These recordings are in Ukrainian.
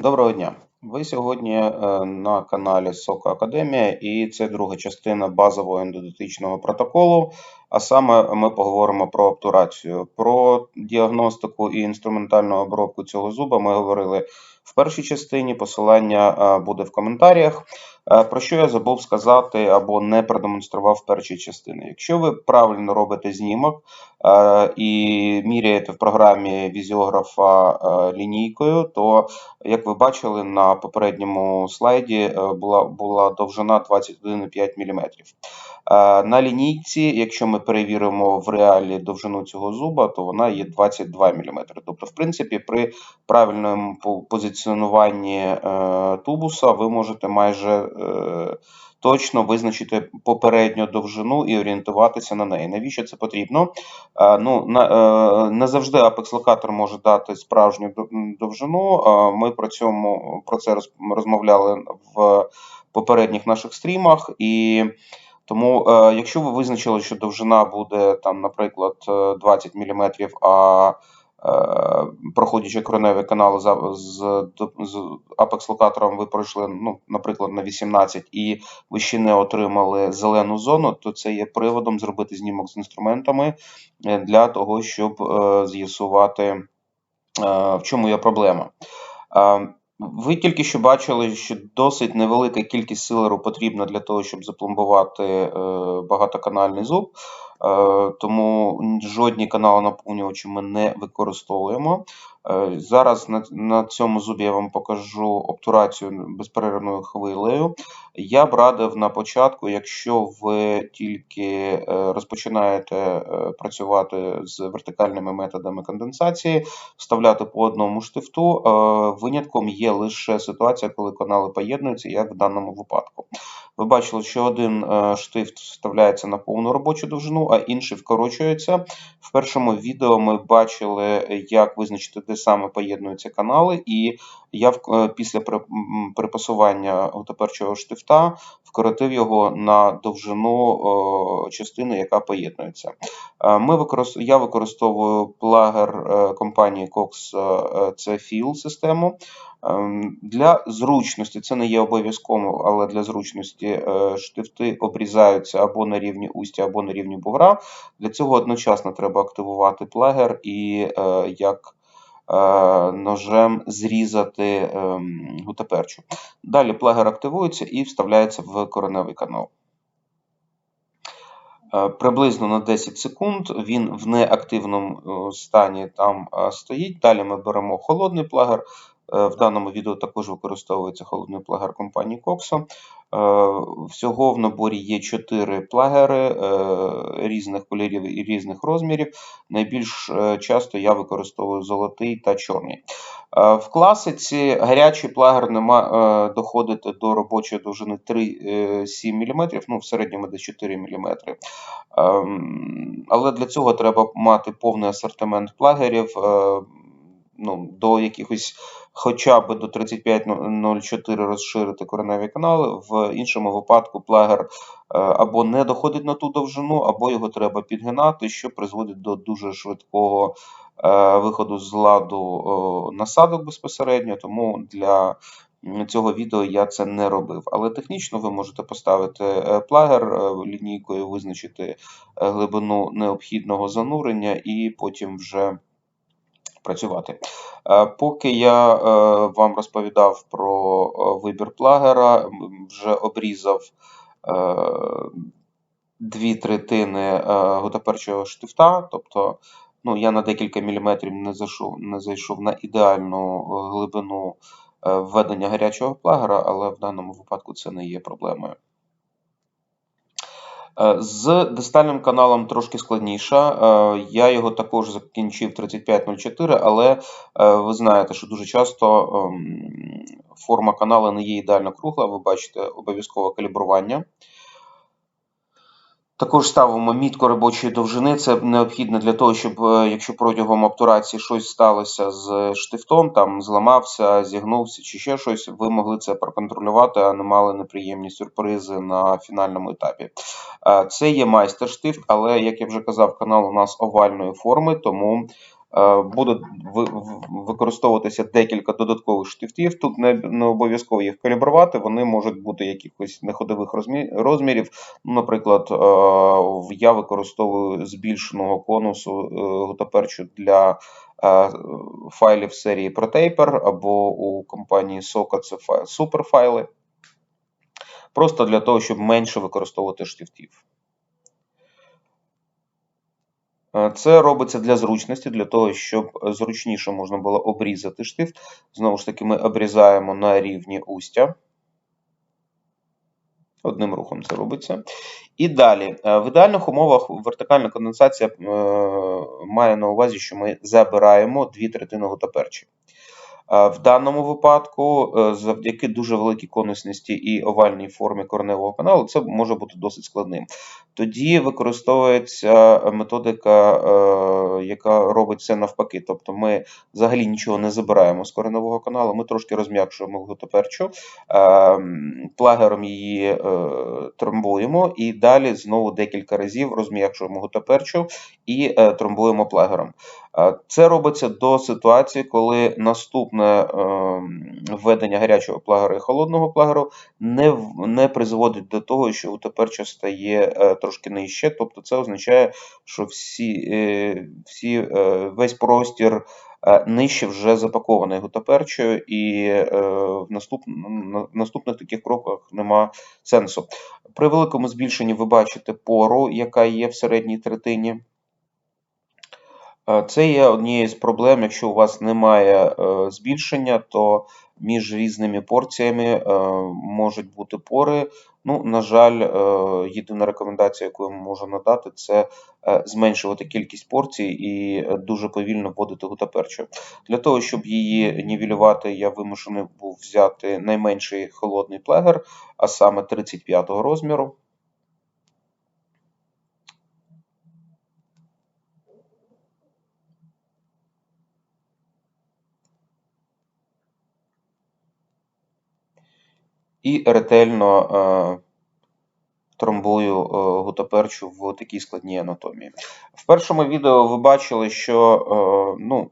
Доброго дня! Ви сьогодні е, на каналі Сока Академія, і це друга частина базового ендодотичного протоколу. А саме ми поговоримо про обтурацію. Про діагностику і інструментальну обробку цього зуба ми говорили в першій частині. Посилання е, буде в коментарях. Е, Про що я забув сказати або не продемонстрував в першій частині. Якщо ви правильно робите знімок е, і міряєте в програмі візіографа лінійкою, то як ви бачили на попередньому слайді, була, була довжина 21,5 мм. Е, На лінійці, якщо ми перевіримо в реалі довжину цього зуба, то вона є 22 мм. Тобто, в принципі, при правильному позиціонуванні е, тубуса ви можете майже е, точно визначити попередню довжину і орієнтуватися на неї. Навіщо це потрібно? Ну, не завжди апекс-локатор може дати справжню до- довжину. Ми про цьому про це роз- розмовляли в попередніх наших стрімах. І тому, е, якщо ви визначили, що довжина буде там, наприклад, е, 20 мм, а е, проходячи кореневі канали за- з, з апекс-локатором, ви пройшли, ну, наприклад, на 18 і ви ще не отримали зелену зону, то це є приводом зробити знімок з інструментами е, для того, щоб е, з'ясувати, е, в чому є проблема. Ви тільки що бачили, що досить невелика кількість силеру потрібна для того, щоб запломбувати е, багатоканальний зуб, Е, тому жодні канали наповнювачі ми не використовуємо. Е, Зараз на, на цьому зубі я вам покажу обтурацію безперервною хвилею. Я б радив на початку, якщо ви тільки е, розпочинаєте е, працювати з вертикальними методами конденсації, вставляти по одному штифту. Винятком є лише ситуація, коли канали поєднуються, як в даному випадку. Ви бачили, що один штифт вставляється на повну робочу довжину, а інший вкорочується. В першому відео ми бачили, як визначити, де саме поєднуються канали, і я е, після припасування отеперчого штифта вкоротив його на довжину е, частини, яка поєднується. Е, Ми використ... Я використовую плагер компанії Cox, це FIL систему. Ем, Для зручності це не є обов'язково, але для зручності штифти обрізаються або на рівні устя, або на рівні бугра. Для цього одночасно треба активувати плагер і як ножем зрізати ем, гутаперчу. Далі плагер активується і вставляється в кореневий канал. Е, Приблизно на 10 секунд він в неактивному е, стані там е, стоїть. Далі ми беремо холодний плагер. Е, В даному відео також використовується холодний плагер компанії Coxo. Е, Всього в наборі є 4 плагери е, різних кольорів і різних розмірів. Найбільш часто я використовую золотий та чорний. В класиці гарячий плагер не ма- е, доходити до робочої довжини 3-7 мм, ну в середньому десь 4 мм. Але для цього треба мати повний асортимент плагерів. Ну, до якихось хоча б до 35.04 розширити кореневі канали. В іншому випадку плагер е, або не доходить на ту довжину, або його треба підгинати, що призводить до дуже швидкого е, виходу з ладу насадок безпосередньо. Тому для цього відео я це не робив. Але технічно ви можете поставити е, плагер лінійкою, визначити глибину необхідного занурення і потім вже працювати. Е, Поки я е, вам розповідав про е, вибір плагера, вже обрізав дві третини гутаперчого штифта, тобто ну, я на декілька міліметрів не зайшов, не зайшов на ідеальну глибину введення гарячого плагера, але в даному випадку це не є проблемою. Е, З дистальним каналом трошки складніше. Е, Я його також закінчив 3504, але е, ви знаєте, що дуже часто ем, форма каналу не є ідеально кругла. Ви бачите обов'язкове калібрування. Також ставимо мітку робочої довжини. Це необхідно для того, щоб е, якщо протягом обтурації щось сталося з штифтом, там зламався, зігнувся чи ще щось, ви могли це проконтролювати, а не мали неприємні сюрпризи на фінальному етапі. Е, Це є майстер-штифт, але як я вже казав, канал у нас овальної форми, тому Е, в- використовуватися декілька додаткових штифтів. Тут не, не обов'язково їх калібрувати, вони можуть бути якихось неходових розмірів. Наприклад, е, я використовую збільшеного конусу е, гутаперчу для файлів серії ProTaper або у компанії Soka це суперфайли. Просто для того, щоб менше використовувати штифтів. Е, Це робиться для зручності, для того, щоб зручніше можна було обрізати штифт. Знову ж таки, ми обрізаємо на рівні устя. Одним рухом це робиться. І далі. Е, В ідеальних умовах вертикальна конденсація е, має на увазі, що ми забираємо дві третини гутаперчі. В даному випадку, завдяки дуже великій конусності і овальній формі кореневого каналу, це може бути досить складним. Тоді використовується методика, е, яка робить це навпаки. Тобто ми взагалі нічого не забираємо з кореневого каналу, ми трошки розм'якшуємо гутоперчу, е, плагером її е, тромбуємо, і далі знову декілька разів розм'якшуємо гутоперчу і е, тромбуємо плагером. Е, Це робиться до ситуації, коли наступне е, введення гарячого плагера і холодного плагеру не, не призводить до того, що утеперча стає е, трошки нижче. Тобто це означає, що всі, е, всі, е, весь простір е, нижче вже запакований гутоперчою, і в наступ, на- наступних таких кроках нема сенсу. При великому збільшенні ви бачите пору, яка є в середній третині. Це є однією з проблем. Якщо у вас немає збільшення, то між різними порціями можуть бути пори. Ну, на жаль, е, єдина рекомендація, яку я можу надати, це е, зменшувати кількість порцій і е, дуже повільно вводити гутаперчу. Для того, щоб її нівелювати, я вимушений був взяти найменший холодний плегер, а саме 35-го розміру. І ретельно е, тромбую е, гутаперчу в такій складній анатомії. В першому відео ви бачили, що е, ну,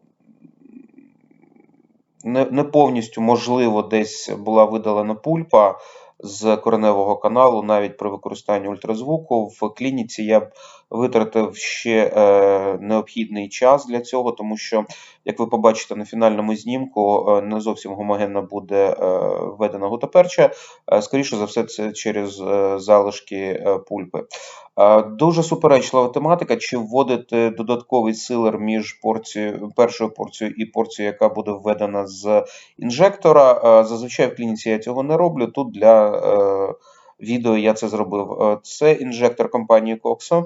не, не повністю можливо десь була видалена пульпа з кореневого каналу, навіть при використанні ультразвуку. В клініці я б витратив ще е, необхідний час для цього, тому що, як ви побачите на фінальному знімку, е, не зовсім гомогенно буде е, введена гутаперча. Е, скоріше за все, це через е, залишки е, пульпи. Е, Дуже суперечлива тематика, чи вводити додатковий силер між порцією, першою порцією і порцією, яка буде введена з інжектора. Е, Зазвичай в клініці я цього не роблю. Тут для е, відео я це зробив. Е, Це інжектор компанії Coxo.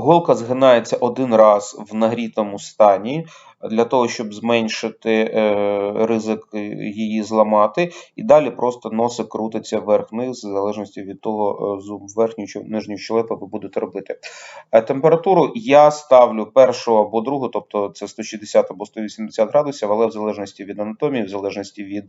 Голка згинається один раз в нагрітому стані для того, щоб зменшити е, ризик її зламати, і далі просто носик крутиться вверх-вниз, в залежності від того, е, зуб верхню чи нижню щелепу ви будете робити. Е, Температуру я ставлю першу або другу, тобто це 160 або 180 градусів, але в залежності від анатомії, в залежності від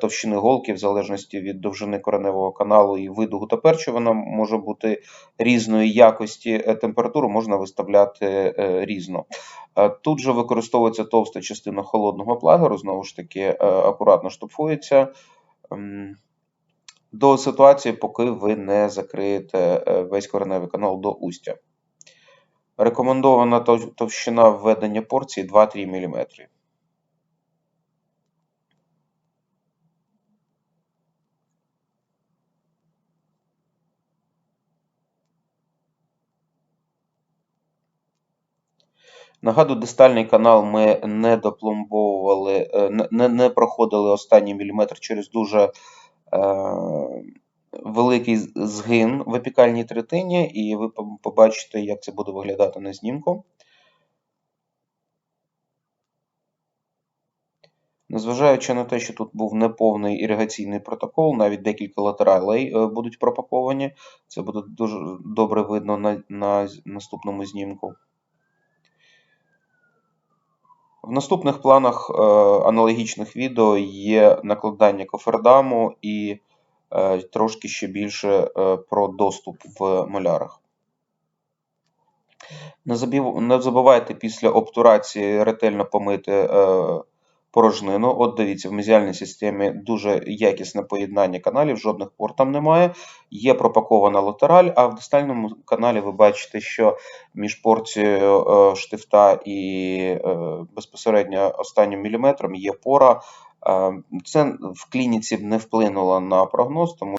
товщини голки, в залежності від довжини кореневого каналу і виду гутаперчу, вона може бути різної якості. Температуру можна виставляти різно. Тут же використовується товста частина холодного плагеру, знову ж таки, е, акуратно штовхується ем, до ситуації, поки ви не закриєте е, весь кореневий канал до устя. Рекомендована товщина введення порції 2-3 мм. Нагадую, дистальний канал ми не допломбовували, е, не- не, проходили останній міліметр через дуже е, великий згин в епікальній третині, і ви побачите, як це буде виглядати на знімку. Незважаючи на те, що тут був неповний іригаційний протокол, навіть декілька латералей е, будуть пропаковані. Це буде дуже добре видно на, на наступному знімку. В наступних планах е, аналогічних відео є накладання кофердаму і е, трошки ще більше е, про доступ в малярах. Не, забувайте після обтурації ретельно помити порожнину. От дивіться, в мезіальній системі дуже якісне поєднання каналів, жодних пор там немає. Є пропакована латераль, а в дистальному каналі ви бачите, що між порцією е, штифта і е, безпосередньо останнім міліметром є пора. Е, Це в клініці не вплинуло на прогноз, тому